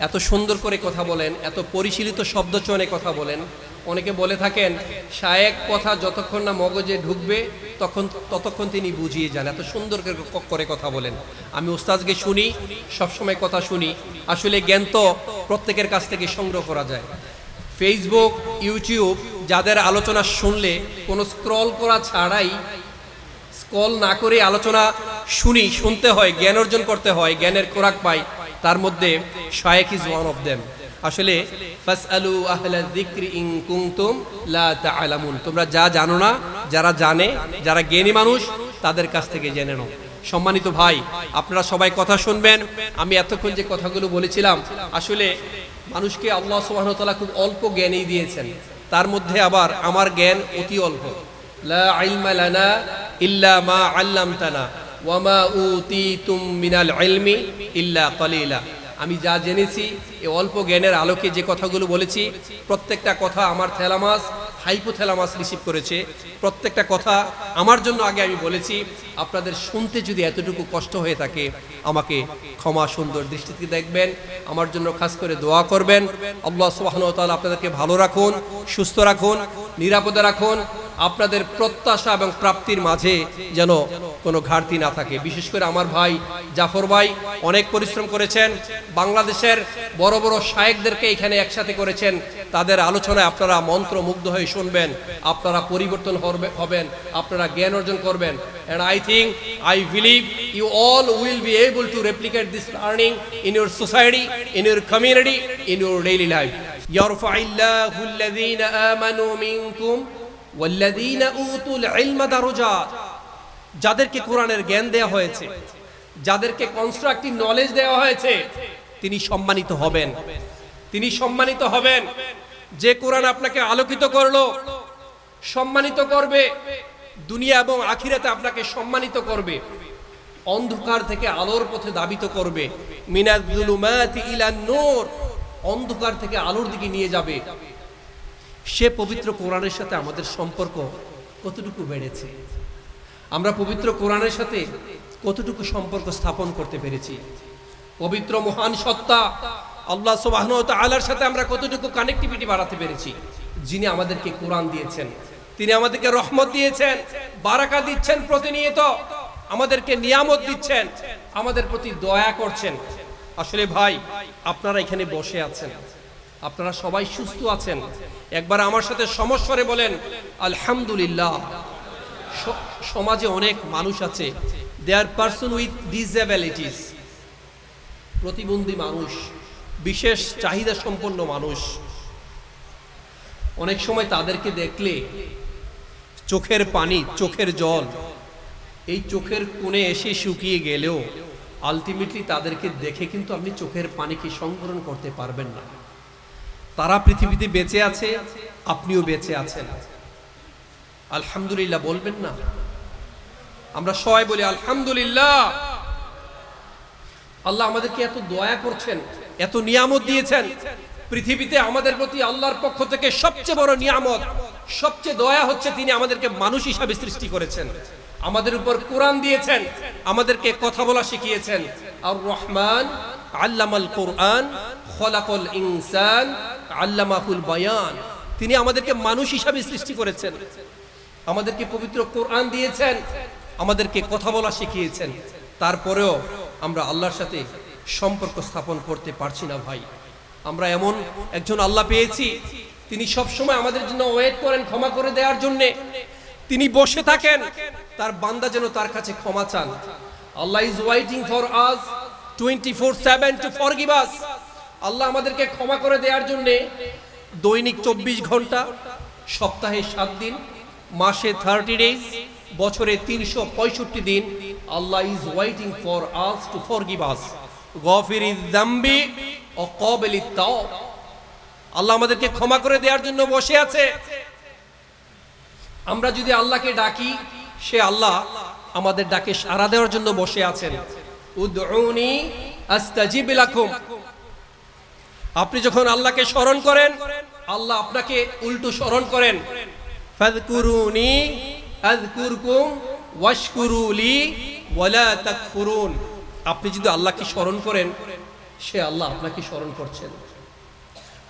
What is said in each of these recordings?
এত সুন্দর করে কথা বলেন, এত পরিশীলিত শব্দ চয়নে কথা বলেন। অনেকে বলে থাকেন, শায়েক কথা যতক্ষণ না মগজে ঢুকবে, তখন ততক্ষণ তিনি বুঝিয়ে যান। এত সুন্দর করে কথা বলেন। আমি ওস্তাদকে শুনি, সবসময় কথা শুনি। আসলে জ্ঞান তো প্রত্যেকের কাছ থেকে সংগ্রহ করা যায়। ফেসবুক ইউটিউব যাদের আলোচনা শুনলে, কোনো স্ক্রল করা ছাড়াই স্কল না করে আলোচনা শুনি, শুনতে হয়, জ্ঞান অর্জন করতে হয়, জ্ঞানের খোরাক পাই। তার মধ্যে শায়েক ইজ ওয়ান অফ দেম আসলে, ফাসআলু আহলা যিকরি ইন কুনতুম লা তাআলামুন। তোমরা যা জানো না, যারা জানে, যারা জ্ঞানী মানুষ, তাদের কাছ থেকে জেনে নাও। সম্মানিত ভাই, আপনারা সবাই কথা শুনবেন। আমি এতক্ষণ যে কথাগুলো বলেছিলাম, আসলে মানুষকে আল্লাহ সুবহানাহু ওয়া তাআলা খুব অল্প জ্ঞানই দিয়েছেন। তার মধ্যে আবার আমার জ্ঞান অতি অল্প। লা ইলমা লানা ইল্লা মা আল্লামতানা। ওয়া মা উতিতুম মিনাল ইলমি ইল্লা আমি যা জেনেছি এই অল্প জ্ঞানের আলোকে যে কথাগুলো বলেছি, প্রত্যেকটা কথা আমার থ্যালামাস, হাইপোথ্যালামাস রিসিভ করেছে। প্রত্যেকটা কথা আমার জন্য আগে আমি বলেছি, আপনাদের শুনতে যদি এতটুকু কষ্ট হয়ে থাকে, আমাকে ক্ষমা সুন্দর দৃষ্টিতে দেখবেন, আমার জন্য খাস করে দোয়া করবেন। আল্লাহ সুবহানাহু ওয়া আপনাদেরকে ভালো রাখুন, সুস্থ রাখুন, নিরাপদে রাখুন। আপনাদের প্রত্যাশা এবং প্রাপ্তির মাঝে যেন কোনো ঘাটতি না থাকে বিশেষ করে আমার ভাই জাফর ভাই অনেক পরিশ্রম করেছেন বাংলাদেশের বড় বড় শায়েকদেরকে এখানে একসাথে করেছেন তাদের আলোচনায় আপনারা মন্ত্রমুগ্ধ হয়ে শুনবেন আপনারা পরিবর্তন হরবে- হবেন আপনারা জ্ঞান অর্জন করবেন and I think I believe you all will be able to replicate this learning in your society in your community in your daily life يرفع الله الذين آمنوا منكم যাদেরকে কোরআনের জ্ঞান দেয়া হয়েছে, যাদেরকে কনস্ট্রাকটিভ নলেজ দেওয়া হয়েছে, তিনি সম্মানিত হবেন। তিনি সম্মানিত হবেন। যে কোরআন আপনাকে আলোকিত করল, সম্মানিত করবে। দুনিয়া এবং আখিরাতে আপনাকে সম্মানিত করবে। অন্ধকার থেকে আলোর পথে দাবিত করবে। মিনাজ ইলান নূর অন্ধকার থেকে আলোর দিকে নিয়ে যাবে। সে পবিত্র কোরআনের সাথে আমাদের সম্পর্ক কতটুকু বেড়েছে? আমরা পবিত্র কোরআনের সাথে কতটুকু সম্পর্ক স্থাপন করতে পেরেছি? পবিত্র মহান সত্তা আল্লাহ সুবহান আলার সাথে আমরা কতটুকু কানেক্টিভিটি বাড়াতে পেরেছি? যিনি আমাদেরকে কোরআন দিয়েছেন, তিনি আমাদেরকে রহমত দিয়েছেন, বারাকা দিচ্ছেন প্রতিনিয়ত, আমাদেরকে নিয়ামত দিচ্ছেন, আমাদের প্রতি দয়া করছেন। আসলে ভাই, আপনারা এখানে বসে আছেন। আপনারা সবাই সুস্থ আছেন। একবার আমার সাথে সমস্বরে বলেন, আলহামদুলিল্লাহ সমাজে অনেক মানুষ আছে। They are person with disabilities প্রতিবন্ধী মানুষ, বিশেষ চাহিদা সম্পন্ন মানুষ। অনেক সময় তাদেরকে দেখলে চোখের পানি, চোখের জল, এই চোখের কোণে এসে শুকিয়ে গেলেও আলটিমেটলি তাদেরকে দেখে কিন্তু আপনি চোখের পানিকে সংগ্রহণ করতে পারবেন না। তারা পৃথিবীতে বেঁচে আছে, আপনিও বেঁচে আছেন। আলহামদুলিল্লাহ বলবেন না? আমরা সবাই বলি, আলহামদুলিল্লাহ। আল্লাহ আমাদেরকে এত দয়া করছেন, এত নিয়ামত দিয়েছেন, পৃথিবীতে আমাদের প্রতি আল্লাহর পক্ষ থেকে সবচেয়ে বড় নিয়ামত, সবচেয়ে দয়া হচ্ছে তিনি আমাদেরকে মানুষ হিসাবে সৃষ্টি করেছেন। আমাদের উপর কোরআন দিয়েছেন, আমাদেরকে কথা বলা শিখিয়েছেন। আর রহমান আল্লামাল কোরআন খলাকল ইনসান আল্লামাহুল বায়ান। তিনি আমাদেরকে মানুষ হিসাবে সৃষ্টি করেছেন। আমাদেরকে পবিত্র কোরআন দিয়েছেন। আমাদেরকে কথা বলা শিখিয়েছেন। তারপরেও আমরা আল্লাহর সাথে সম্পর্ক স্থাপন করতে পারছি না ভাই। আমরা এমন একজন আল্লাহ পেয়েছি। তিনি সব সময় আমাদের জন্য ওয়েট করেন ক্ষমা করে দেওয়ার জন্য। তিনি বসে থাকেন। তার বান্দা যেন তার কাছে ক্ষমা চান। Allah is waiting for us twenty four seven to forgive us Allah আমাদেরকে ক্ষমা করে দেওয়ার জন্য দৈনিক চব্বিশ ঘণ্টা, সপ্তাহে সাত দিন, মাসে থার্টি ডেজ বছরে তিনশো পঁয়ষট্টি দিন Allah is waiting for us to forgive us গফির ইজ দাম্বি ও কবেলি তাও আল্লাহ আমাদেরকে ক্ষমা করে দেওয়ার জন্য বসে আছে। আমরা যদি আল্লাহকে ডাকি, সে আল্লাহ আমাদের ডাকে সাড়া দেওয়ার জন্য বসে আছেন। উদউনি আস্তাজিব লাকুম। আপনি যখন আল্লাহকে স্মরণ করেন, আল্লাহ আপনাকে উল্টো স্মরণ করেন। ওয়াশকুরুলি আপনি যদি আল্লাহকে স্মরণ করেন, সে আল্লাহ আপনাকে স্মরণ করছেন।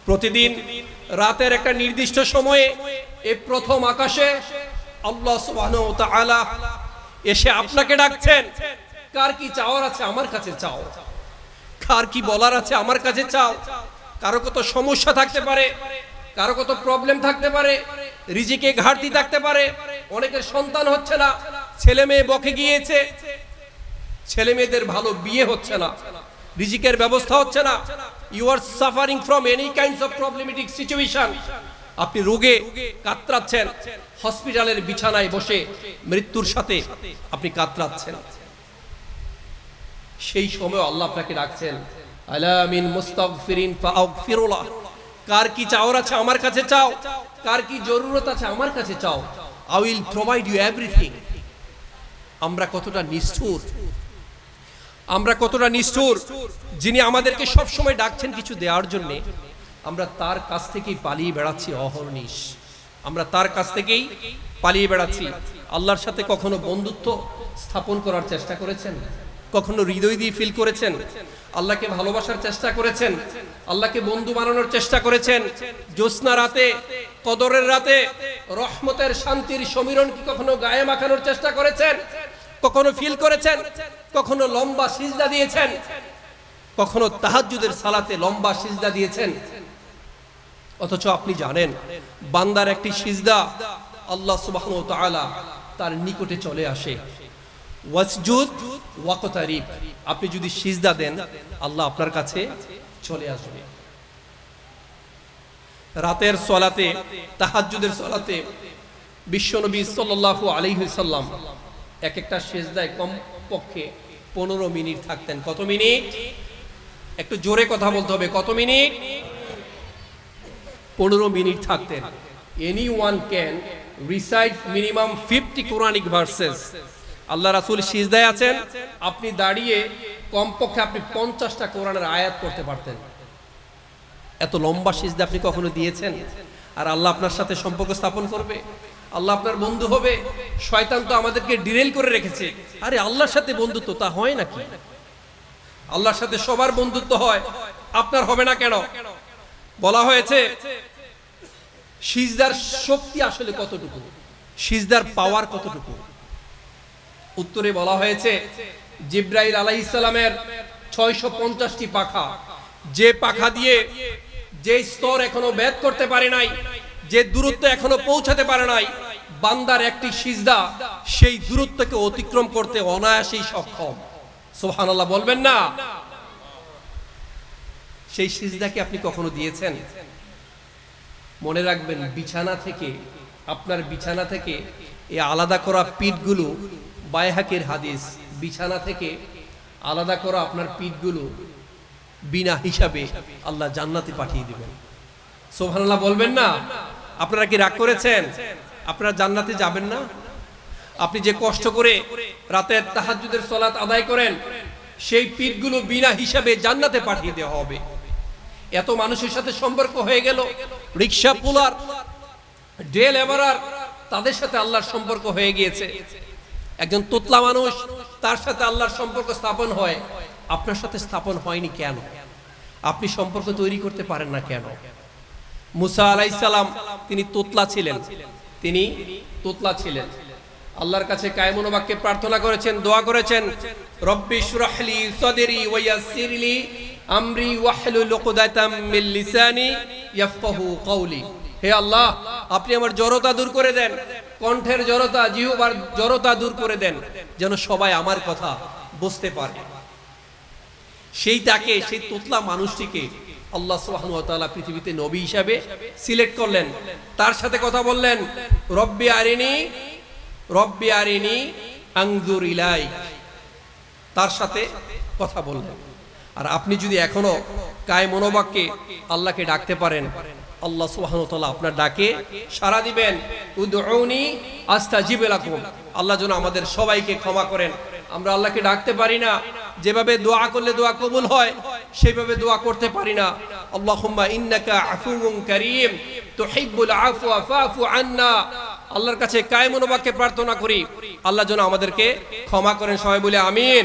প্রতিদিন রাতের একটা নির্দিষ্ট সময়ে এই প্রথম আকাশে আল্লাহ তাআলা এসে আপনাকে ডাকছেন, কার কি চাওয়ার আছে আমার কাছে চাও? কার কি বলার আছে আমার কাছে চাও? কারও কত সমস্যা থাকতে পারে, কারও কত প্রবলেম থাকতে পারে, রিজিকে ঘাটতি থাকতে পারে, অনেকের সন্তান হচ্ছে না, ছেলে মেয়ে বকে গিয়েছে, ছেলে মেয়েদের ভালো বিয়ে হচ্ছে না, রিজিকের ব্যবস্থা হচ্ছে না you are suffering from any kinds of problematic situation আপনি রোগে কাতরাচ্ছেন হসপিটালের বিছানায় বসে মৃত্যুর সাথে আপনি কাতরাচ্ছেন। সেই সময় আল্লাহ আপনাকে ডাকছেন আলামিন মুস্তাগফিরিন ফাগফিরুল্লাহ কার কি চাওয়ার আছে আমার কাছে চাও? কার কি জরুরত আছে আমার কাছে চাও? I will provide you everything আমরা কতটা নিষ্ঠুর। আমরা কতটা নিষ্ঠুর যিনি আমাদেরকে সব সময় ডাকছেন কিছু দেওয়ার জন্য। আমরা তার কাছ থেকেই পালিয়ে বেড়াচ্ছি অহর্নিশ। আমরা তার কাছ থেকেই পালিয়ে বেড়াচ্ছি। আল্লাহর সাথে কখনো বন্ধুত্ব স্থাপন করার চেষ্টা করেছেন? কখনো হৃদয় দিয়ে ফিল করেছেন? আল্লাহকে ভালোবাসার চেষ্টা করেছেন, আল্লাহকে বন্ধু বানানোর চেষ্টা করেছেন। জ্যোৎস্না রাতে, কদরের রাতে, রহমতের শান্তির সমীরণ কি কখনো গায়ে মাখানোর চেষ্টা করেছেন? কখনো ফিল করেছেন? কখনো লম্বা সিজদা দিয়েছেন? কখনো তাহাজ্জুদের সালাতে লম্বা সিজদা দিয়েছেন? অথচ আপনি জানেন, বান্দার একটি সিজদা আল্লাহ ওয়া তার নিকটে চলে আসে। ওয়াসজুদ ওয়াকতারিব আপনি যদি সিজদা দেন, আল্লাহ আপনার কাছে চলে আসবে। রাতের সলাতে, তাহাজ্জুদের সলাতে বিশ্বনবী সাল্লাল্লাহু আলাইহি সাল্লাম এক একটা সেজদায় কম পক্ষে পনেরো মিনিট থাকতেন। কত মিনিট? একটু জোরে কথা বলতে হবে। কত মিনিট? পনেরো মিনিট থাকতেন। Anyone can recite minimum fifty Quranic verses আল্লাহ রাসুল সিজদায় আছেন। আপনি দাঁড়িয়ে কমপক্ষে আপনি পঞ্চাশটা কোরআনের আয়াত করতে পারতেন। এত লম্বা সিজদা আপনি কখনো দিয়েছেন? আর আল্লাহ আপনার সাথে সম্পর্ক স্থাপন করবে। আল্লাহ আপনার বন্ধু হবে। শয়তান তো আমাদেরকে ডিরেল করে রেখেছে। আরে আল্লাহর সাথে বন্ধুত্ব তা হয় নাকি? আল্লাহর সাথে সবার বন্ধুত্ব হয়। আপনার হবে না কেন? বলা হয়েছে, সিজদার শক্তি আসলে কতটুকু? সিজদার পাওয়ার কতটুকু? উত্তরে বলা হয়েছে, জিব্রাইল আলাই ইসলামের ছয়শো পঞ্চাশটি পাখা। যে পাখা দিয়ে যে স্তর এখনও ভেদ করতে পারে নাই, যে দূরত্ব এখনও পৌঁছাতে পারে নাই, বান্দার একটি সিজদা সেই দূরত্বকে অতিক্রম করতে অনায়াসেই সক্ষম। সোহানাল্লাহ বলবেন না? সেই সিজদাকে আপনি কখনো দিয়েছেন? মনে রাখবেন, বিছানা থেকে, আপনার বিছানা থেকে এই আলাদা করা পিঠগুলো বায়হাকের হাদিস, বিছানা থেকে আলাদা করা আপনার পিঠগুলো বিনা হিসাবে আল্লাহ জান্নাতে পাঠিয়ে দিবেন। সোহানাল্লাহ বলবেন না? আপনারা কি রাগ করেছেন? আপনারা জান্নাতে যাবেন না? আপনি যে কষ্ট করে রাতের তাহাজ্জুদের সলাত আদায় করেন, সেই পিঠগুলো বিনা হিসাবে জান্নাতে পাঠিয়ে দেওয়া হবে। এত মানুষের সাথে সম্পর্ক হয়ে গেল, রিক্সা পুলার ডে লেবারার তাদের সাথে আল্লাহর সম্পর্ক হয়ে গিয়েছে। একজন তোতলা মানুষ, তার সাথে আল্লাহর সম্পর্ক স্থাপন হয়। আপনার সাথে স্থাপন হয়নি কেন? আপনি সম্পর্ক তৈরি করতে পারেন না কেন? মুসা আলাইসালাম তিনি তোতলা ছিলেন। তিনি তোতলা ছিলেন। আল্লাহর কাছে কায়মনোবাক্যে প্রার্থনা করেছেন, দোয়া করেছেন, রব্বি শুরাহলি সদরি ওয়াসিরলি আমরি ওয়াহলুল উকদাতাম মিন লিসানি ইয়াফকাহু কওলি। হে আল্লাহ, আপনি আমার জড়তা দূর করে দেন। কণ্ঠের জড়তা, জিহ্বার জড়তা দূর করে দেন, যেন সবাই আমার কথা বুঝতে পারে। সেই তাকে, সেই তোতলা মানুষটিকে আল্লাহ ওয়া পৃথিবীতে নবী হিসাবে সিলেক্ট করলেন। তার সাথে কথা বললেন, রব্বি আরিনি রব্বি আরিনি আংজুর ইলাই তার সাথে কথা বললেন। আর আপনি যদি এখনও কায় মনোবাক্যে আল্লাহকে ডাকতে পারেন আল্লাহ সুবহানাহু আপনার ডাকে সাড়া দিবেন, উদউনি আস্তাজিব লাকুম। আল্লাহ যেন আমাদের সবাইকে ক্ষমা করেন। আমরা আল্লাহকে ডাকতে পারি না, যেভাবে দোয়া করলে দোয়া কবুল হয়, সেইভাবে দোয়া করতে পারি না। আল্লাহুম্মা ইন্নাকা আফুউন আল্লাহর কাছে কায় মনোবাক্যে প্রার্থনা করি। আল্লাহ যেন আমাদেরকে ক্ষমা করেন, সবাই বলে আমিন।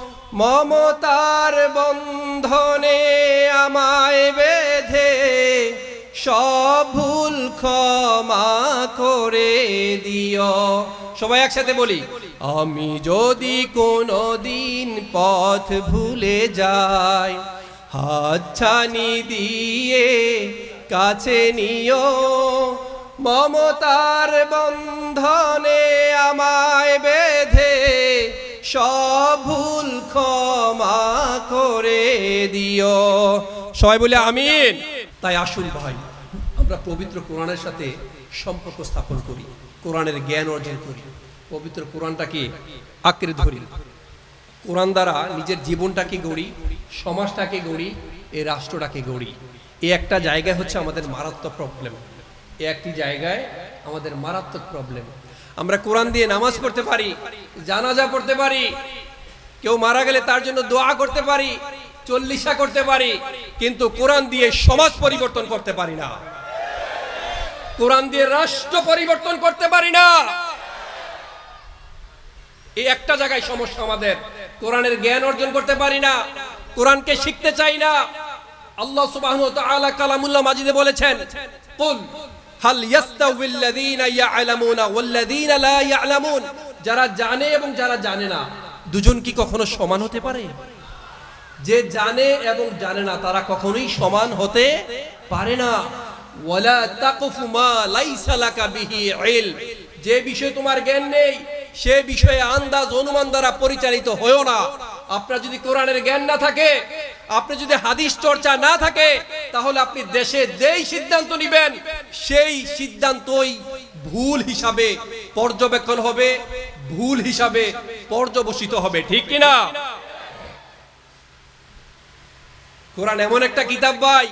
মমতার বন্ধনে আমায় বেঁধে সব ভুল ক্ষমা করে দিও। সবাই একসাথে বলি, আমি যদি কোনো দিন পথ ভুলে যাই হাতছানি দিয়ে কাছে নিও। মমতার বন্ধনে আমায় বেঁধে সব ভুল করে দিও। সবাই বলে আমিন। তাই আসুন ভাই, আমরা পবিত্র কোরআনের সাথে সম্পর্ক স্থাপন করি, কোরআনের জ্ঞান অর্জন করি। পবিত্র কোরআনটাকে আঁকড়ে ধরি। কোরআন দ্বারা নিজের জীবনটাকে গড়ি, সমাজটাকে গড়ি এই রাষ্ট্রটাকে গড়ি। এ একটা জায়গায় হচ্ছে আমাদের মারাত্মক প্রবলেম এ একটি জায়গায় আমাদের মারাত্মক প্রবলেম আমরা কোরআন দিয়ে নামাজ পড়তে পারি, জানাজা পড়তে পারি কেউ মারা গেলে তার জন্য দোয়া করতে পারি, চল্লিশা করতে পারি, কিন্তু কোরআন দিয়ে সমাজ পরিবর্তন করতে পারি না। কোরআন দিয়ে রাষ্ট্র পরিবর্তন করতে পারি না। এই একটা জায়গায় সমস্যা আমাদের। কোরআনের জ্ঞান অর্জন করতে পারি না, কোরআনকে শিখতে চাই না। আল্লাহ সুবহানাহু ওয়া তাআলা কালামুল্লাহ মাজিদে বলেছেন, কুল হাল ইয়াস্তাউবিল লাযীনা ইয়ালামুনা ওয়াল লাযীনা লা ইয়ালামুন। যারা জানে এবং যারা জানে না দুজন কি কখনো সমান হতে পারে? যে জানে এবং জানে না, তারা কখনোই সমান হতে পারে না। ওয়ালা তাকফু মা লাইসা লাকা বিহি যে বিষয়ে তোমার জ্ঞান নেই, সে বিষয়ে আন্দাজ, অনুমান দ্বারা পরিচালিত হয়েও না। আপনার যদি কোরআনের জ্ঞান না থাকে আপনি যদি হাদিস চর্চা না থাকে, তাহলে আপনি দেশে যেই সিদ্ধান্ত নেবেন, সেই সিদ্ধান্তই ভুল হিসাবে পর্যবেক্ষণ হবে, ভুল হিসাবে পর্যবসিত হবে, ঠিক কিনা? কোরআন এমন একটা কিতাব ভাই,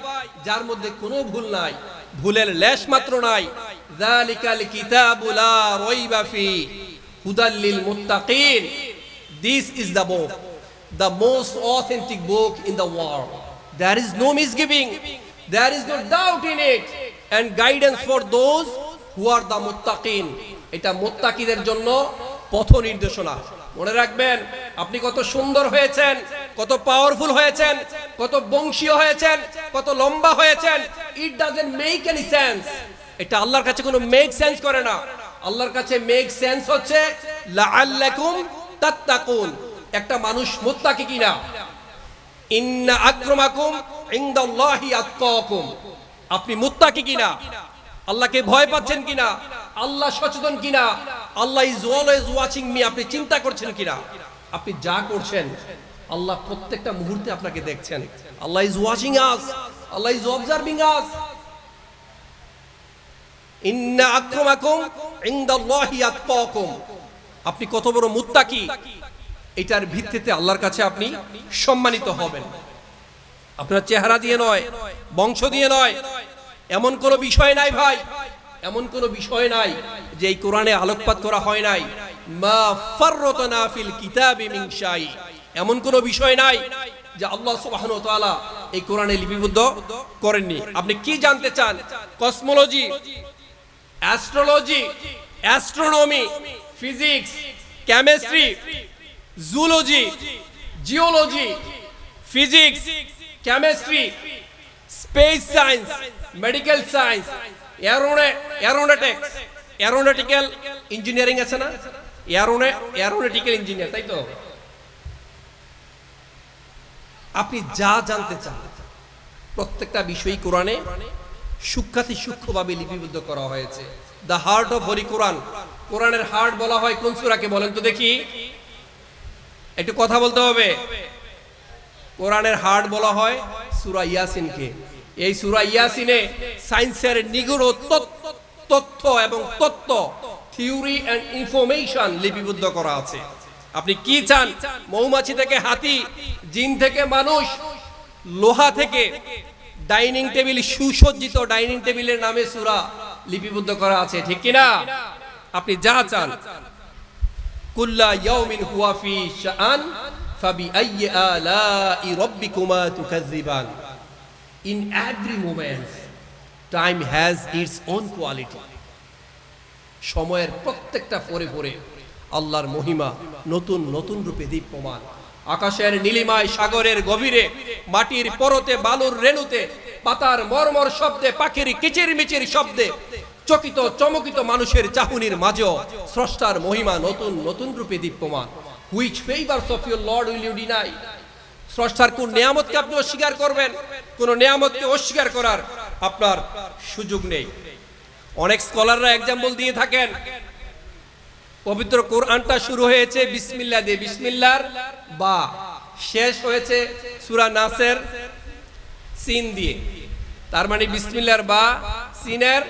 যার মধ্যে কোনো ভুল নাই, ভুলের লেশ মাত্র নাই। যালিকাল কিতাবু লা রাইবা ফি, হুদাল লিল মুত্তাকিন। This is the book the most authentic book in the world there is no misgiving there is no doubt in it and guidance for those who are the মুত্তাকিন এটা মুত্তাকিদের জন্য পথ নির্দেশনা। মনে রাখবেন, আপনি কত সুন্দর হয়েছেন, কত পাওয়ারফুল হয়েছেন, কত বংশীয় হয়েছেন, কত লম্বা হয়েছেন। It doesn't make any sense এটা আল্লাহর কাছে কোনো মেক সেন্স করে না। আল্লাহর কাছে মেক সেন্স হচ্ছে, লাআল্লাকুম তাত্তাকুন। একটা মানুষ মুত্তাকি কিনা? ইন্না আক্রমাকুম ইনদাল্লাহি আতকাকুম। আপনি মুত্তাকি কিনা? আল্লাহকে ভয় পাচ্ছেন কিনা? আল্লাহ সচেতন কিনা? Allah is always watching me আপনি চিন্তা করছেন কিনা? আপনি যা করছেন, আল্লাহ প্রত্যেকটা মুহূর্তে আপনাকে দেখছেন। Allah is watching us Allah is observing us ইন্না আক্রমাকুম ইনদাল্লাহি আতকাকুম। আপনি কত বড় মুত্তাকি। এটার ভিত্তিতে আল্লাহর কাছে আপনি সম্মানিত হবেন। আপনার চেহারা দিয়ে নয়, বংশ দিয়ে নয়, এমন কোনো বিষয় নাই ভাই। এমন কোনো বিষয় নাই যে এই কোরআনে আলোকপাত করা হয় নাই। মা ফাররাতনা ফিল কিতাবি মিন শাই। এমন কোনো বিষয় নাই যে আল্লাহ সুবহানাহু ওয়া তাআলা এই কোরআনে লিপিবদ্ধ করেননি। আপনি কি জানতে চান? Cosmology, astrology, astronomy, physics, chemistry zoology geology, physics, chemistry, space science, medical science aeronautics aeronautical engineering আছে না? এরোনে এরোনটিক্যাল ইঞ্জিনিয়ার তাই তো? আপনি যা জানতে চান, প্রত্যেকটা বিষয়ই কোরআনে সূক্ষাতি সূক্ষ্মভাবে লিপিবদ্ধ করা হয়েছে। The heart of holy Quran কোরআনের হার্ট বলা হয় কোন সূরাকে বলেন তো দেখি। একটু কথা বলতে হবে। কোরআনের হার্ট বলা হয় সূরা ইয়াসিনকে। এই সুরা ইয়াসিনে সায়েন্সের নিগুড় তথ্য এবং তত্ত্ব, থিওরি এন্ড ইনফরমেশন লিপিবদ্ধ করা আছে। আপনি কি চান? মৌমাছি থেকে হাতি, জিন থেকে মানুষ, লোহা থেকে ডাইনিং টেবিল, সুসজ্জিত ডাইনিং টেবিলের নামে সুরা লিপিবদ্ধ করা আছে, ঠিক কি না আপনি যা চান। কুল্লা ইয়াউমিন হুয়া ফি শাআন ফাবি আইয়ি আলাই রাব্বিকুমা তুকাজ্জিবান in every moment time has its own quality সময়ের প্রত্যেকটা পরে পরে আল্লাহর মহিমা নতুন নতুন রূপে দীপ্যমান। আকাশের নীলিমায়, সাগরের গভীরে, মাটির পরতে, বালুর রেণুতে, পাতার মর্মর শব্দে, পাখির কিচির মিচির শব্দে, চকিত, চমকিত মানুষের চাহুনির মাঝেও স্রষ্টার মহিমা নতুন নতুন রূপে দীপ্যমান। Which favours of your lord will you deny স্রষ্টার কোন নিয়ামতকে আপনি অস্বীকার করবেন? কোন নিয়ামতকে অস্বীকার করার আপনার সুযোগ নেই। অনেক স্কলাররা এক্সাম্পল দিয়ে থাকেন। পবিত্র কোরআনটা শুরু হয়েছে বিসমিল্লা দিয়ে। বিসমিল্লার বা শেষ হয়েছে সুরা নাসের সিন দিয়ে। তার মানে বিসমিল্লার বা সিনের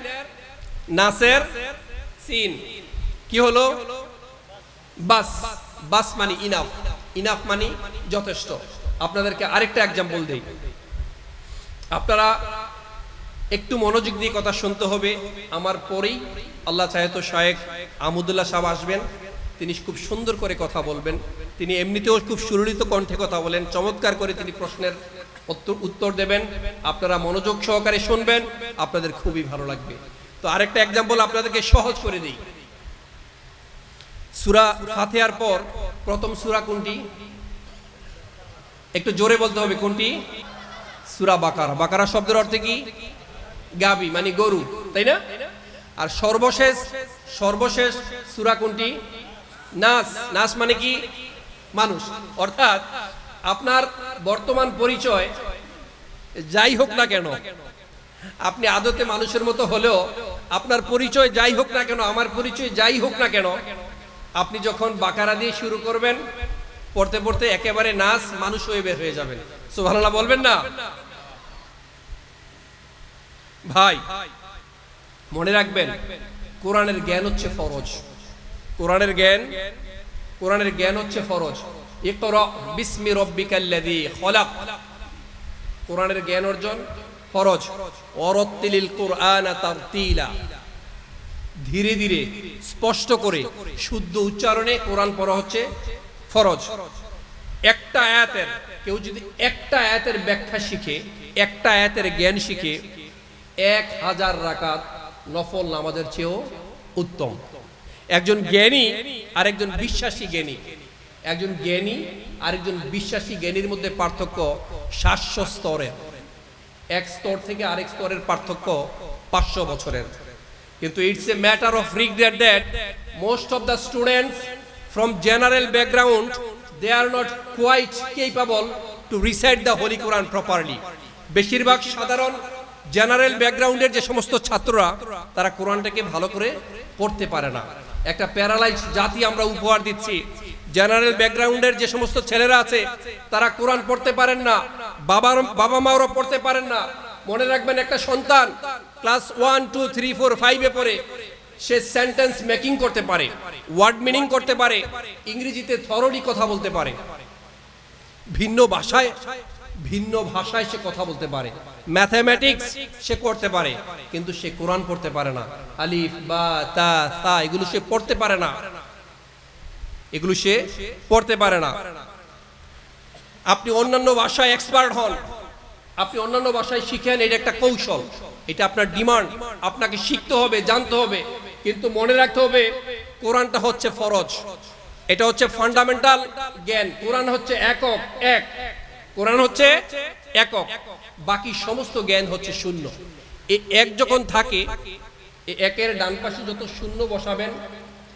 নাসের সিন। কি হলো? বাস। বাস মানে ইনাফ। ইনাফ মানে যথেষ্ট। আপনাদেরকে আরেকটা এক্সাম্পল দেই। আপনারা একটু মনোযোগ দিয়ে কথা শুনতে হবে। আমার পরেই আল্লাহ চাহে তো শায়েক সাহেব আসবেন। তিনি খুব সুন্দর করে কথা বলবেন। তিনি এমনিতেও খুব সুললিত কণ্ঠে কথা বলেন। চমৎকার করে তিনি প্রশ্নের উত্তর উত্তর দেবেন। আপনারা মনোযোগ সহকারে শুনবেন। আপনাদের খুবই ভালো লাগবে। তো আরেকটা এক্সাম্পল আপনাদেরকে সহজ করে দিই। সুরা ফাতেহার পর প্রথম সুরা কোনটি? একটু জোরে বলতে হবে, কোনটি? সুরা বাকারা। বাকারা শব্দের অর্থে কি? গাবি মানে গরু, তাই না? আর সর্বশেষ সর্বশেষ সুরা কোনটি? নাস। নাস মানে কি? মানুষ। অর্থাৎ আপনার বর্তমান পরিচয়, যাই হোক না কেন, আপনি আদতে মানুষের মতো হলেও আপনার পরিচয় যাই হোক না কেন, আমার পরিচয় যাই হোক না কেন, আপনি যখন বাকারা দিয়ে শুরু করবেন পড়তে পড়তে একেবারে নাচ মানুষ হয়ে বের হয়ে যাবেন। সুবহানাল্লাহ বলবেন না? ভাই, মনে রাখবেন, কোরআনের জ্ঞান হচ্ছে ফরজ। কোরআনের জ্ঞান কোরআনের জ্ঞান হচ্ছে ফরজ। বিসমি রব্বিকাল্লাযী খলাক। কোরআনের জ্ঞান অর্জন ফরজ। অরত্তিলিল কোরআন তারতিলা। ধীরে ধীরে, স্পষ্ট করে, শুদ্ধ উচ্চারণে কোরআন পড়া হচ্ছে ফরজ। একটা আয়াতের, কেউ যদি একটা আয়াতের ব্যাখ্যা শিখে, একটা আয়াতের জ্ঞান শিখে, এক হাজার রাকাত নফল নামাজের চেয়েও উত্তম। একজন জ্ঞানী আর একজন বিশ্বাসী জ্ঞানী। একজন জ্ঞানী আর একজন বিশ্বাসী জ্ঞানীর মধ্যে পার্থক্য সাতশো স্তরের। এক স্তর থেকে আরেক স্তরের পার্থক্য পাঁচশো বছরের। কিন্তু it's a matter of regret that most of the students from general background they are not quite capable to recite the holy Quran properly বেশিরভাগ সাধারণ জেনারেল ব্যাকগ্রাউন্ডের যে সমস্ত ছাত্ররা, তারা কোরআনটাকে ভালো করে পড়তে পারে না। একটা প্যারালাইজ জাতি আমরা উপহার দিচ্ছি। জেনারেল ব্যাকগ্রাউন্ডের যে সমস্ত ছেলেরা আছে, তারা কোরআন পড়তে পারেন না। বাবার, বাবা মাওরা পড়তে পারেন না। মনে রাখবেন একটা সন্তান class one two three four ফাইভে পড়ে। সে সেন্টেন্স মেকিং করতে পারে ওয়ার্ড মিনিং করতে পারে, ইংরেজিতে থরলি কথা বলতে পারে। ভিন্ন ভাষায় ভিন্ন ভাষায় সে কথা বলতে পারে। ম্যাথামেটিক্স সে করতে পারে, কিন্তু সে কোরআন পড়তে পারে না। আলিফ, বা, তা, সা, এগুলো সে পড়তে পারে না। এগুলো সে পড়তে পারে না। আপনি অন্যান্য ভাষায় এক্সপার্ট হন। আপনি অন্যান্য ভাষায় শিখেন, এটা একটা কৌশল। এটা আপনার ডিমান্ড আপনাকে শিখতে হবে, জানতে হবে। কিন্তু মনে রাখতে হবে, কোরআনটা হচ্ছে ফরজ। এটা হচ্ছে ফান্ডামেন্টাল জ্ঞান। কোরআন হচ্ছে একক, এক। কোরআন হচ্ছে একক। বাকি সমস্ত জ্ঞান হচ্ছে শূন্য। এই এক যখন থাকে একের ডান পাশে যত শূন্য বসাবেন,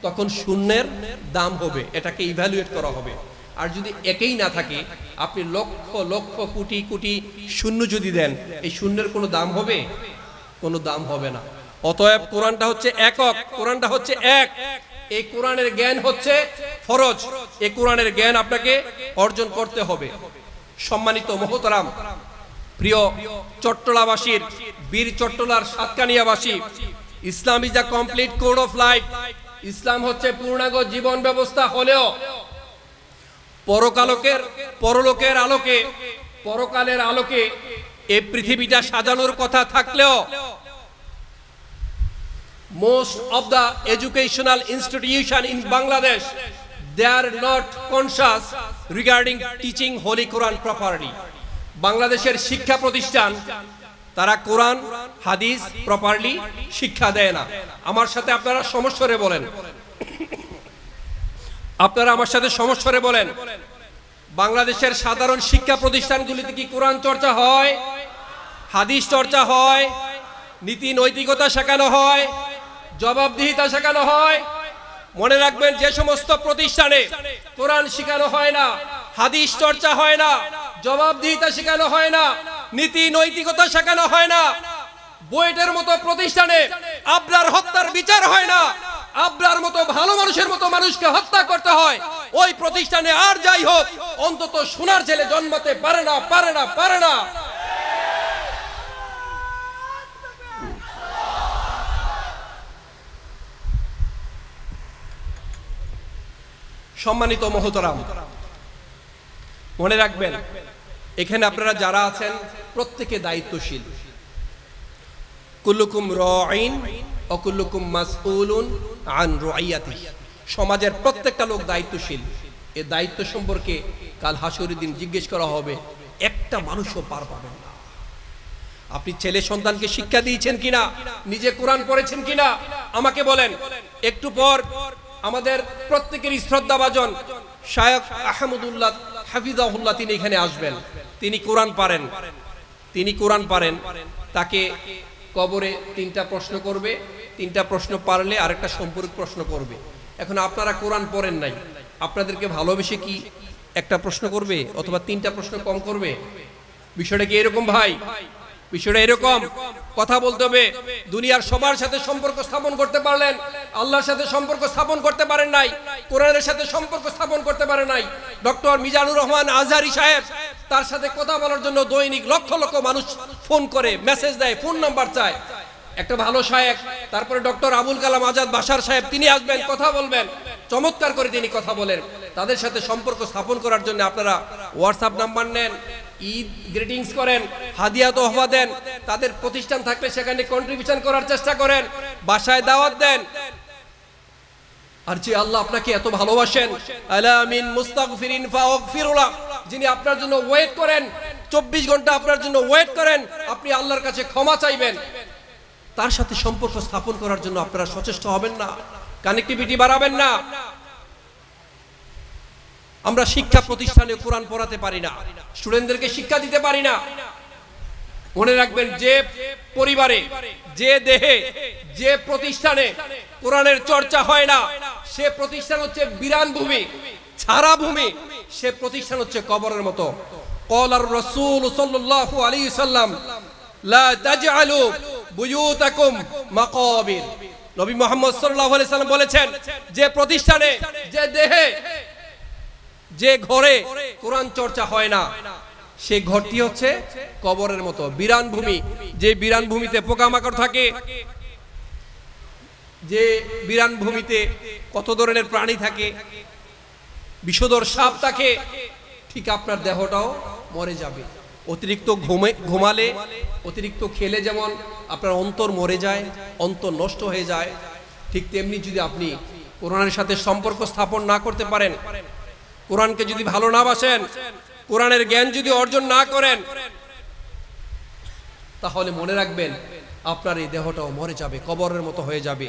তখন শূন্যের দাম হবে। এটাকে ইভ্যালুয়েট করা হবে। আর যদি একেই না থাকে, আপনি লক্ষ লক্ষ, কোটি কোটি শূন্য যদি দেন, এই শূন্যের কোনো দাম হবে? কোনো দাম হবে না। অতএব কোরআনটা হচ্ছে একক, কোরআনটা হচ্ছে এক। এই কোরআনের জ্ঞান হচ্ছে ফরজ। এই কোরআনের জ্ঞান আপনাকে অর্জন করতে হবে। সম্মানিত মহতরাম, প্রিয় চট্টলাবাসীর, বীর চট্টলার সাতকানিয়াবাসী, Islam is a complete code of life, Islam হচ্ছে পূর্ণাঙ্গ জীবন ব্যবস্থা হলেও পরকালকের, পরলোকের আলোকে, পরকালের আলোকে এই পৃথিবীটা সাজানোর কথা থাকলেও most of the educational institution in Bangladesh, they are not conscious regarding teaching holy Quran properly. বাংলাদেশের শিক্ষা প্রতিষ্ঠান তারা কোরআন হাদিস প্রপারলি শিক্ষা দেয় না। আমার সাথে আপনারা সমস্যরে বলেন। আপনারা আমার সাথে সমস্যরে বলেন। বাংলাদেশের সাধারণ শিক্ষা প্রতিষ্ঠানগুলিতে কি কোরআন চর্চা হয়? হাদিস চর্চা হয়? নীতি নৈতিকতা শেখানো হয়? জবাবদিহিতা শেখানো হয়। মনে রাখবেন যে সমস্ত প্রতিষ্ঠানে কোরআন শেখানো হয় না, হাদিস চর্চা হয় না, জবাবদিহিতা শেখানো হয় না, নীতি নৈতিকতা শেখানো হয় না। বইটের মতো প্রতিষ্ঠানে আবরার হত্যার বিচার হয় না। আবরার মতো ভালো মানুষের মতো মানুষকে হত্যা করতে হয়। ওই প্রতিষ্ঠানে আর যাই হোক, অন্তত সোনার ছেলে জন্মাতে পারে না পারে না পারে না। সম্মানিত মহতরাম, মনে রাখবেন, এখানে আপনারা যারা আছেন, প্রত্যেকে দায়িত্বশীল। কুল্লুকুম রাইন অকুল্লুকুম মাসউলুন আন রাইয়াতি সমাজের প্রত্যেকটা লোক দায়িত্বশীল। এ দায়িত্ব সম্পর্কে কাল হাসুরের দিন জিজ্ঞেস করা হবে, একটা মানুষও পার পাবেন না। আপনি ছেলে সন্তানকে শিক্ষা দিয়েছেন কিনা? নিজে কোরআন পড়েছেন কিনা? আমাকে বলেন। একটু পর আমাদের প্রত্যেকের শ্রদ্ধাভাজন শায়ক আহমদুল্লাহ হাফিজাহুল্লাহ তিনি এখানে আসবেন। তিনি কোরআন পারেন। তিনি কোরআন পারেন। তাকে কবরে তিনটা প্রশ্ন করবে। তিনটা প্রশ্ন পারলে আরেকটা সম্পর্ক প্রশ্ন করবে। এখন আপনারা কোরআন পড়েন নাই। আপনাদেরকে ভালোবেসে কি একটা প্রশ্ন করবে অথবা তিনটা প্রশ্ন কম করবে? বিষয়টা কি এরকম ভাই? বিষয়টা এরকম কথা বলতে হবে। দুনিয়ার সবার সাথে সম্পর্ক স্থাপন করতে পারলেন, আল্লাহর সাথে সম্পর্ক স্থাপন করতে পারেন নাই, কোরআনের সাথে সম্পর্ক স্থাপন করতে পারেন নাই। ডক্টর মিজানুর রহমান আজহারি সাহেব, তার সাথে কথা বলার জন্য দৈনিক লক্ষ লক্ষ মানুষ ফোন করে, মেসেজ দেয়, ফোন নাম্বার চায়। একটা ভালো সাহেব তারপরে ডক্টর আবুল কালাম আজাদ বাসার সাহেব, তিনি আসবেন, কথা বলবেন, চমৎকার করে তিনি কথা বলেন। তাদের সাথে সম্পর্ক স্থাপন করার জন্য আপনারা হোয়াটসঅ্যাপ নাম্বার নেন ঈদ গ্রিটিংস করেন, হাদিয়া তোহফা দেন, তাদের প্রতিষ্ঠান থাকলে সেখানে কন্ট্রিবিউশন করার চেষ্টা করেন, বাসায় দাওয়াত দেন। আর যে আল্লাহ আপনাকে এত ভালোবাসেন আলামিন মুস্তাগফিরিন ফাগফিরুলা, যিনি আপনার জন্য ওয়েট করেন, চব্বিশ ঘণ্টা আপনার জন্য ওয়েট করেন, আপনি আল্লাহর কাছে ক্ষমা চাইবেন। তার সাথে সম্পর্ক স্থাপন করার জন্য আপনারা সচেষ্ট হবেন না কানেক্টিভিটি বাড়াবেন না। আমরা শিক্ষা প্রতিষ্ঠানে কোরআন পড়াতে পারি না। স্টুডেন্টদেরকে শিক্ষা দিতে পারি না। মনে রাখবেন, যে পরিবারে, যে দেহে, যে প্রতিষ্ঠানে কোরআনের চর্চা হয় না, সে প্রতিষ্ঠান হচ্ছে বিরান ভূমি, ছাড়া ভূমি, সে প্রতিষ্ঠান হচ্ছে কবরের মতো। কলার রসুল সাল্লাল্লাহু আলাইহি সাল্লাম যে প্রতিষ্ঠানে, যে যে ঘরে কোরআন চর্চা হয় না সে ঘরটি হচ্ছে কবরের মতো বিরান ভূমি। যে বিরান ভূমিতে পোকামাকড় থাকে যে বিরান ভূমিতে কত ধরনের প্রাণী থাকে বিষধর সাপ থাকে ঠিক আপনার দেহটাও মরে যাবে। অতিরিক্ত ঘুমে ঘুমালে অতিরিক্ত খেলে যেমন আপনার অন্তর মরে যায় অন্তর নষ্ট হয়ে যায় ঠিক তেমনি যদি আপনি কোরআনের সাথে সম্পর্ক স্থাপন না করতে পারেন কোরআনকে যদি ভালো না বাসেন, কোরআনের জ্ঞান যদি অর্জন না করেন, তাহলে মনে রাখবেন আপনার এই দেহটাও মরে যাবে, কবরের মতো হয়ে যাবে।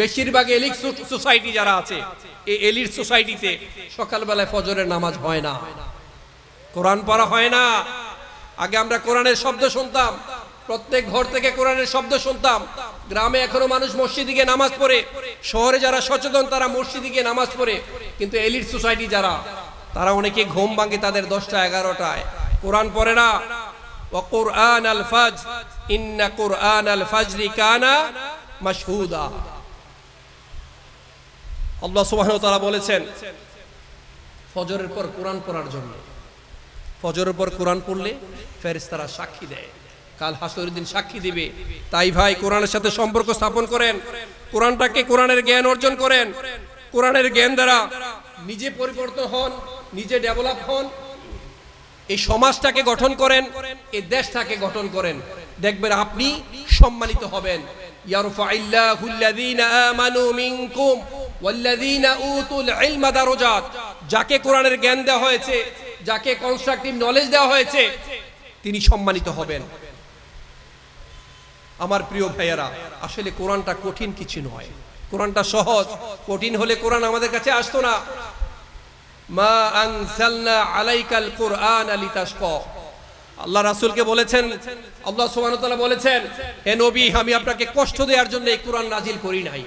বেশিরভাগ এলিট সোসাইটি যারা আছে, এই এলিট সোসাইটিতে সকালবেলায় ফজরের নামাজ হয় না। কোরআন পড়া হয় না। আগে আমরা কোরআনের শব্দ শুনতাম, প্রত্যেক ঘর থেকে কোরআনের শব্দ শুনতাম। গ্রামে এখনও মানুষ মসজিদে গিয়ে নামাজ পড়ে, শহরে যারা সচেতন তারা মসজিদে গিয়ে নামাজ পড়ে। কিন্তু এলিট সোসাইটি যারা তারা অনেকে ঘুম ভাঙে তাদের দশটা এগারোটায় কোরআন পড়ে না وقرآن الفجر إن قرآن الفجر كان مشهودا আল্লাহ সুবহানাহু ওয়া তাআলা বলেছেন ফজরের পর কোরআন পড়ার জন্য ফজরের পর কোরআন পড়লে ফেরেশতারা সাক্ষী দেয় কাল হাসরের দিন সাক্ষী দিবে তাই ভাই কোরআনের সাথে সম্পর্ক স্থাপন করেন কোরআনটাকে কোরআনের জ্ঞান অর্জন করেন কোরআনের জ্ঞান দ্বারা নিজে পরিবর্তন হন নিজে ডেভেলপ হন, এই সমাজটাকে গঠন করেন, এই দেশটাকে গঠন করেন। দেখবেন আপনি সম্মানিত হবেন। যাকে কোরআনের জ্ঞান দেওয়া হয়েছে, যাকে কনস্ট্রাকটিভ নলেজ দেওয়া হয়েছে, তিনি সম্মানিত হবেন। আমার প্রিয় ভাইয়েরা, আসলে কোরআনটা কঠিন কিছু নয়। কোরআনটা সহজ, কঠিন হলে কোরআন আমাদের কাছে আসতো না। মা আনসালনা আলাইকাল কোরআন লিতাশকা আল্লাহ রাসূলকে বলেছেন, আল্লাহ ওয়া বলেছেন, হে নবী, আমি আপনাকে কষ্ট দেওয়ার জন্য এই কোরআন নাজিল করি নাই।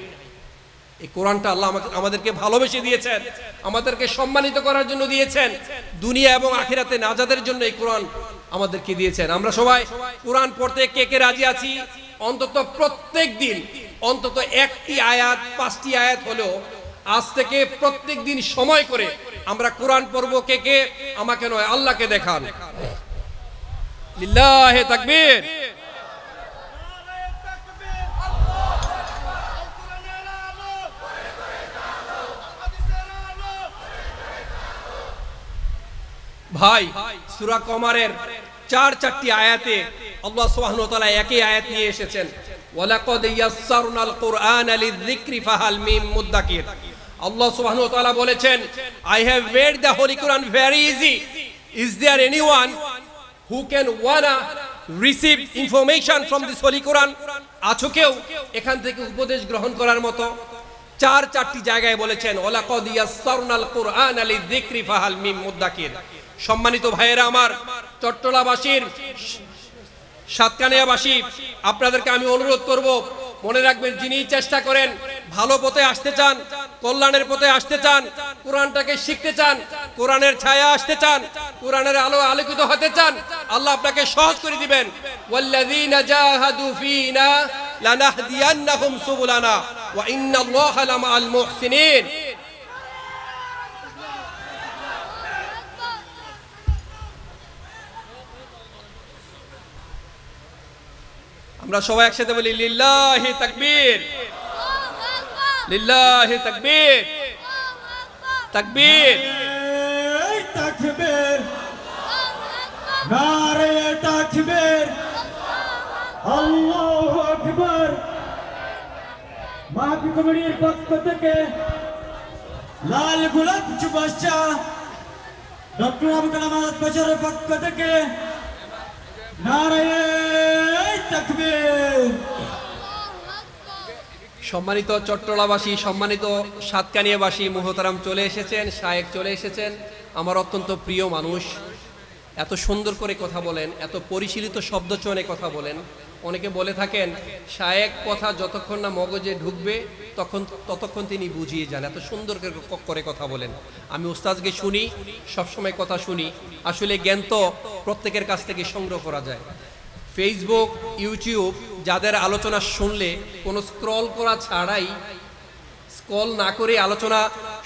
এই কোরআনটা আল্লাহ আমাকে, আমাদেরকে ভালোবেসে দিয়েছেন, আমাদেরকে সম্মানিত করার জন্য দিয়েছেন। দুনিয়া এবং আখিরাতে নাজাদের জন্য এই কোরআন আমাদেরকে দিয়েছেন। আমরা সবাই কোরআন পড়তে কে কে রাজি আছি? অন্তত প্রত্যেক দিন, অন্তত একটি আয়াত, পাঁচটি আয়াত হলেও আজ থেকে প্রত্যেক দিন সময় করে আমরা কোরআন পড়ব কে কে? আমাকে নয়, আল্লাহকে দেখান। ভাই, সূরা কমারের চার চারটি আয়াতে আল্লাহ সুবহানাহু ওয়া তাআলা একই আয়াত নিয়ে এসেছেন। ওয়ালাকাদ ইয়াসসারনাল কুরআনা লিযিকরি ফাহাল মিম মুদ্দাকির আল্লাহ সুবহানাহু ওয়া তাআলা বলেছেন I have made the holy Quran very easy is there anyone who can wanna receive information from this holy Quran আছো কেউ? এখান থেকে উপদেশ গ্রহণ করার মতো চার চারটি জায়গায় বলেছেন ওলাকদ ইয়াসসারনাল কুরআন লিযিকরি ফাহাল মিম মুদ্দাকির সম্মানিত ভাইয়েরা আমার, চট্টলাবাসীর সাতকানিয়াবাসী, আপনাদেরকে আমি অনুরোধ করব মনে রাখবেন, যিনি চেষ্টা করেন ভালো পথে আসতে চান, কল্যাণের পথে আসতে চান, কোরআনটাকে শিখতে চান, কোরআনের ছায়া আসতে চান, কোরআনের আলো আলোকিত হতে চান, আল্লাহ আপনাকে সহজ করে দিবেন। লানাহদিয়ান্নাহুম সুবুলানা, ওয়া ইন্নাল্লাহা লামাআল মুহসিনিন। আমরা সবাই একসাথে বলি, লিল্লাহি তাকবীর। লিল্লাহি তাকবীর। তাকবীর। তাকবীর। নারে তাকবীর। আল্লাহু আকবার। মাহফিল কমিটির পক্ষ থেকে লাল গোলাপ চুবাচ্চা ডক্টর আবুল কালাম আজাদ পক্ষ থেকে নারে তাকবীর সম্মানিত চট্টলাবাসী, সম্মানিত সাতকানিয়াবাসী, মোহতারাম চলে এসেছেন, শায়েক চলে এসেছেন। আমার অত্যন্ত প্রিয় মানুষ, এত সুন্দর করে কথা বলেন, এত পরিশীলিত শব্দ চয়নে কথা বলেন। অনেকে বলে থাকেন, শায়েক কথা যতক্ষণ না মগজে ঢুকবে, তখন ততক্ষণ তিনি বুঝিয়ে যান। এত সুন্দর করে কথা বলেন। আমি উস্তাদকে শুনি, সবসময় কথা শুনি। আসলে জ্ঞান তো প্রত্যেকের কাছ থেকে সংগ্রহ করা যায়। ফেসবুক ইউটিউব যাদের আলোচনা শুনলে, কোনো স্ক্রল করা ছাড়াই স্ক্রল না করে আলোচনা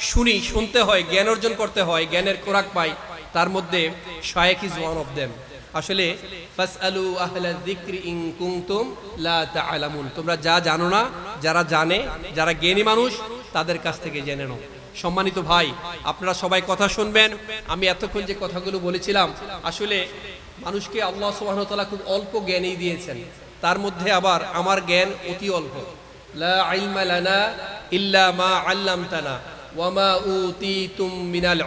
শুনি, শুনতে হয়, জ্ঞান অর্জন করতে হয়, জ্ঞানের খোরাক পাই, তার মধ্যে শায়েক ইজ ওয়ান অফ দেম আসলে, ফাসআলু আহলা যিকরি ইন কুনতুম লা তা'লামুন তোমরা যা জানো না, যারা জানে, যারা জ্ঞানী মানুষ, তাদের কাছ থেকে জেনে নাও। সম্মানিত ভাই, আপনারা সবাই কথা শুনবেন। আমি এতক্ষণ যে কথাগুলো বলেছিলাম, আসলে মানুষকে আল্লাহ ওয়া খুব অল্প জ্ঞানেই দিয়েছেন। তার মধ্যে আবার আমার জ্ঞান অতি অল্প। ইল্লা মা আল্লামতানা ওয়ামা উতিতুম মিনাল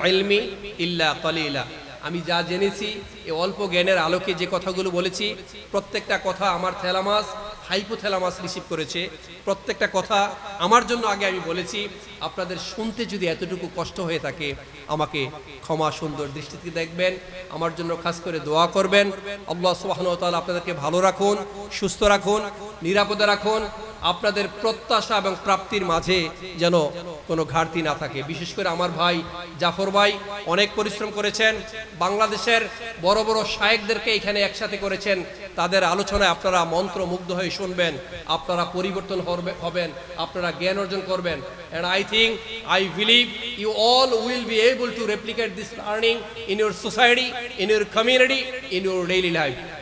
ইল্লা আমি যা জেনেছি, এ অল্প জ্ঞানের আলোকে যে কথাগুলো বলেছি, প্রত্যেকটা কথা আমার থ্যালামাস হাইপোথ্যালামাস রিসিভ করেছে। প্রত্যেকটা কথা আমার জন্য আগে আমি বলেছি, আপনাদের শুনতে যদি এতটুকু কষ্ট হয়ে থাকে, আমাকে ক্ষমা সুন্দর দৃষ্টিতে দেখবেন, আমার জন্য খাস করে দোয়া করবেন। আল্লাহ সুবাহ আপনাদেরকে ভালো রাখুন, সুস্থ রাখুন, নিরাপদে রাখুন। আপনাদের প্রত্যাশা এবং প্রাপ্তির মাঝে যেন কোনো ঘাটতি না থাকে। বিশেষ করে আমার ভাই জাফর ভাই অনেক পরিশ্রম করেছেন। বাংলাদেশের বড় বড় শায়েকদেরকে এখানে একসাথে করেছেন। তাদের আলোচনায় আপনারা মন্ত্রমুগ্ধ হয়ে শুনবেন। আপনারা পরিবর্তন হবেন। আপনারা জ্ঞান অর্জন করবেন। And I think, I believe you all will be able to replicate this learning in your society, in your community, in your daily life.